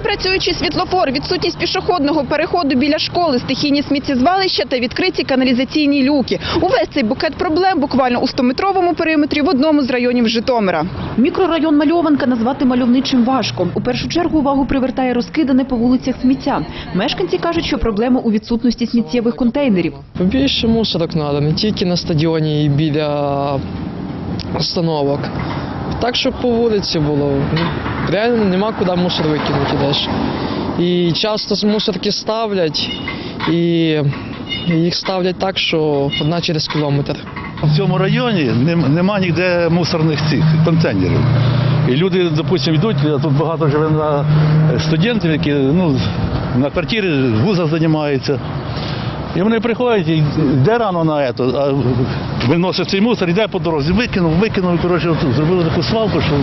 Непрацюючий світлофор, відсутність пішохідного переходу біля школи, стихійні сміттєзвалища та відкриті каналізаційні люки. Увесь цей букет проблем буквально у 100-метровому периметрі в одному з районів Житомира. Мікрорайон Мальованка назвати мальовничим важко. У першу чергу увагу привертає розкидане по вулицях сміття. Мешканці кажуть, що проблема у відсутності сміттєвих контейнерів. Побільше мусорок треба, не тільки на стадіоні і біля установок. Так, щоб по вулиці було. Реально нема куди мусор викинути ідеш. І часто мусорки ставлять, і їх ставлять так, що одна через кілометр. В цьому районі нема ніде мусорних цих контейнерів. І люди, допустимо, йдуть, тут багато живе на студентів, які ну, на квартирі в вузах займаються. І вони приходять, і йде рано на це, а виносить цей мусор, йде по дорозі, викинув, викинув, коротше, зробили таку свалку, що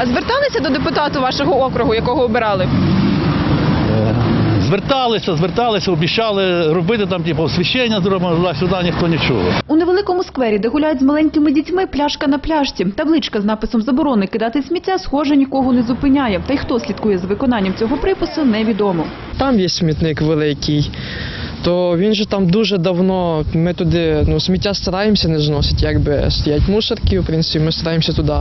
А зверталися до депутату вашого округу, якого обирали? е, зверталися, зверталися, обіцяли робити там, типу, освіщення зробимо, сюди ніхто нічого. У невеликому сквері, де гуляють з маленькими дітьми, пляшка на пляшці. Табличка з написом заборони кидати сміття, схоже, нікого не зупиняє. Та й хто слідкує за виконанням цього припису, невідомо. Там є смітник великий, то він же там дуже давно. Ми туди ну, сміття стараємося не зносити, якби стоять мусорки, в принципі, ми стараємося туди.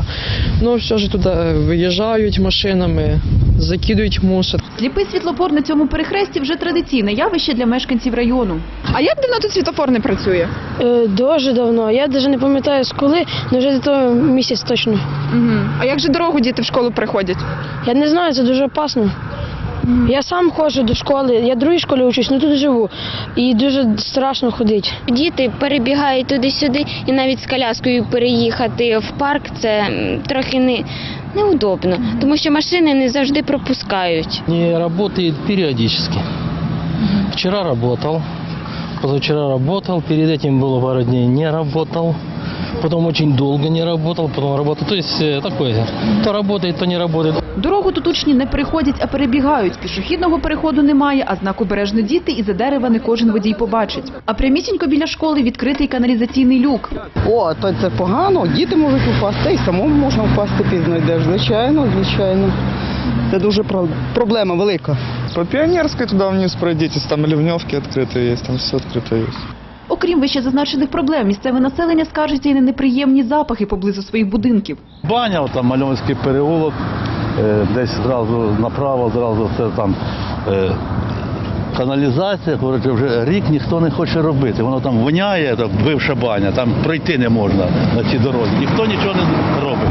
Ну, все ж туди виїжджають машинами, закидують мусор. Сліпий світлофор на цьому перехресті вже традиційне явище для мешканців району. А як давно тут світлофор не працює? Е, Дуже давно. Я навіть не пам'ятаю з коли, але вже то місяць точно. Угу. А як же дорогу діти в школу приходять? Я не знаю, це дуже опасно. Я сам ходжу до школи, я в другій школі учусь, але тут живу. І дуже страшно ходити. Діти перебігають туди-сюди і навіть з коляскою переїхати в парк це трохи не, неудобно, тому що машини не завжди пропускають. Не работает периодически. Вчера работал, позавчера работал, перед этим было пару дней не работал, потом очень долго не работал, потом работал. То есть э, такое, то работает, то не работает. Дорогу тут учні не переходять, а перебігають. Пішохідного переходу немає, а знак обережно діти і за дерева не кожен водій побачить. А прямісінько біля школи відкритий каналізаційний люк. О, то це погано, діти можуть упасти, і самому можна впасти пізно йдеш. Звичайно, звичайно. Це дуже про- проблема велика. По Пионерской туда вниз пройдитесь, там ливневки открытые есть, там все открыто есть. Окрім вище зазначених проблем, місцеве населення скаржиться і на неприємні запахи поблизу своїх будинків. Баня, там Мальонський переулок, е, десь зразу направо, зразу це там е, каналізація, говорить, вже рік ніхто не хоче робити. Воно там воняє, так, бивша баня, там пройти не можна на цій дорозі. Ніхто нічого не робить.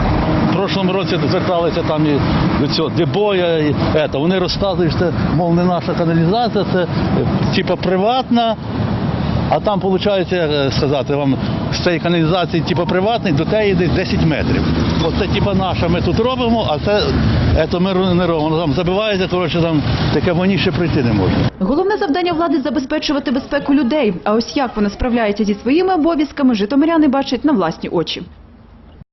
В прошлому році зверталися там і до цього дебоя, і ето. вони розказують, що мов не наша каналізація, це е, типа приватна. А там, виходить, сказати вам, з цієї каналізації, типу приватний, до теї десь 10 метрів. Оце типу наша ми тут робимо, а це, це ми не робимо. Воно там забивається, коротше, там таке воніше прийти не можна. Головне завдання влади забезпечувати безпеку людей. А ось як вона справляється зі своїми обов'язками, житомиряни бачать на власні очі.